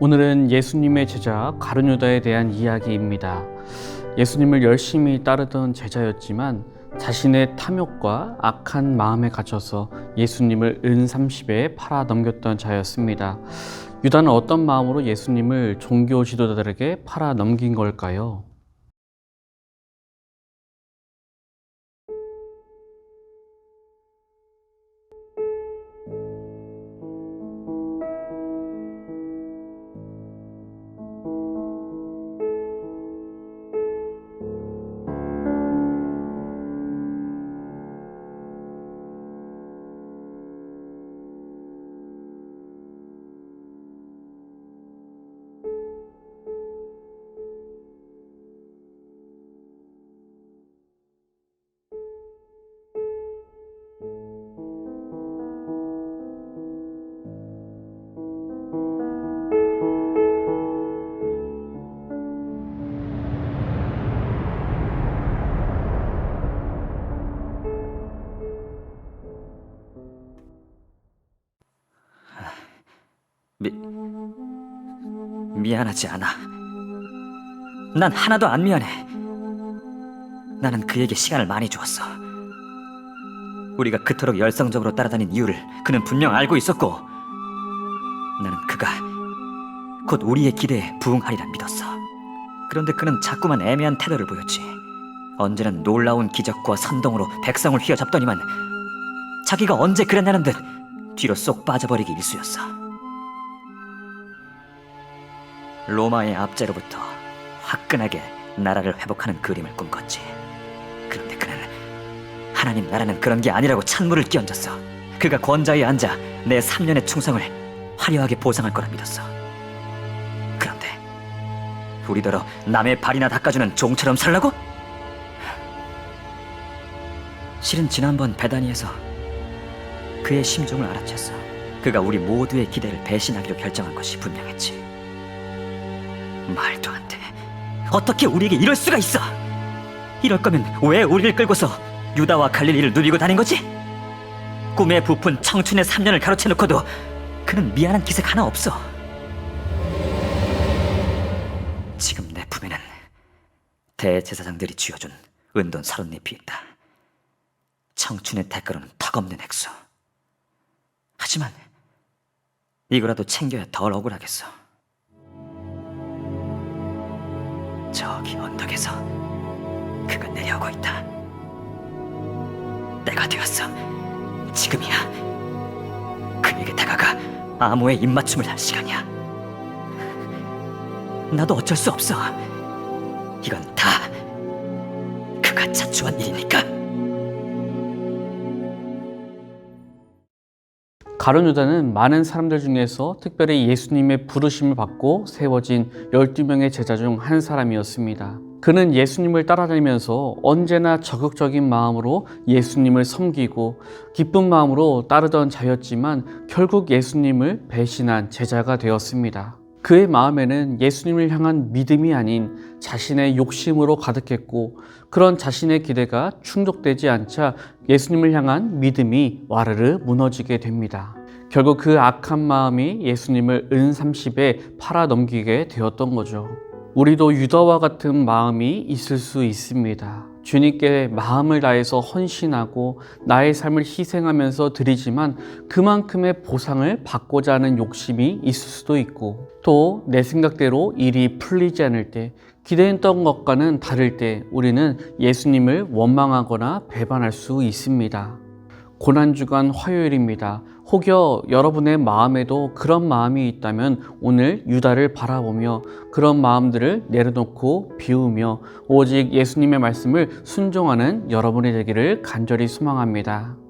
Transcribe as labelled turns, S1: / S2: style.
S1: 오늘은 예수님의 제자 가룟유다에 대한 이야기입니다. 예수님을 열심히 따르던 제자였지만 자신의 탐욕과 악한 마음에 갇혀서 예수님을 은 30에 팔아 넘겼던 자였습니다. 유다는 어떤 마음으로 예수님을 종교 지도자들에게 팔아 넘긴 걸까요?
S2: 미, 미안하지 않아. 난 하나도 안 미안해. 나는 그에게 시간을 많이 주었어. 우리가 그토록 열성적으로 따라다닌 이유를 그는 분명 알고 있었고, 나는 그가 곧 우리의 기대에 부응하리라 믿었어. 그런데 그는 자꾸만 애매한 태도를 보였지. 언제나 놀라운 기적과 선동으로 백성을 휘어잡더니만 자기가 언제 그랬냐는 듯 뒤로 쏙 빠져버리기 일쑤였어. 로마의 압제로부터 화끈하게 나라를 회복하는 그림을 꿈꿨지. 그런데 그는 하나님 나라는 그런 게 아니라고 찬물을 끼얹었어. 그가 권좌에 앉아 내 3년의 충성을 화려하게 보상할 거라 믿었어. 그런데 우리더러 남의 발이나 닦아주는 종처럼 살라고? 실은 지난번 배단위에서 그의 심정을 알아챘어. 그가 우리 모두의 기대를 배신하기로 결정한 것이 분명했지. 말도 안 돼. 어떻게 우리에게 이럴 수가 있어? 이럴 거면 왜 우리를 끌고서 유다와 갈릴리를 누비고 다닌 거지? 꿈에 부푼 청춘의 3년을 가로채 놓고도 그는 미안한 기색 하나 없어. 지금 내 품에는 대제사장들이 쥐어준 은돈 서른 잎이 있다. 청춘의 대가로는 턱없는 액수. 하지만 이거라도 챙겨야 덜 억울하겠어. 저기 언덕에서 그가 내려오고 있다. 때가 되었어. 지금이야. 그에게 다가가 암호의 입맞춤을 할 시간이야. 나도 어쩔 수 없어. 이건 다 그가 자초한 일이니까.
S1: 가룟 유다는 많은 사람들 중에서 특별히 예수님의 부르심을 받고 세워진 12명의 제자 중 한 사람이었습니다. 그는 예수님을 따라다니면서 언제나 적극적인 마음으로 예수님을 섬기고 기쁜 마음으로 따르던 자였지만 결국 예수님을 배신한 제자가 되었습니다. 그의 마음에는 예수님을 향한 믿음이 아닌 자신의 욕심으로 가득했고 그런 자신의 기대가 충족되지 않자 예수님을 향한 믿음이 와르르 무너지게 됩니다. 결국 그 악한 마음이 예수님을 은 30에 팔아 넘기게 되었던 거죠. 우리도 유다와 같은 마음이 있을 수 있습니다. 주님께 마음을 다해서 헌신하고 나의 삶을 희생하면서 드리지만 그만큼의 보상을 받고자 하는 욕심이 있을 수도 있고 또 내 생각대로 일이 풀리지 않을 때 기대했던 것과는 다를 때 우리는 예수님을 원망하거나 배반할 수 있습니다. 고난주간 화요일입니다. 혹여 여러분의 마음에도 그런 마음이 있다면 오늘 유다를 바라보며 그런 마음들을 내려놓고 비우며 오직 예수님의 말씀을 순종하는 여러분이 되기를 간절히 소망합니다.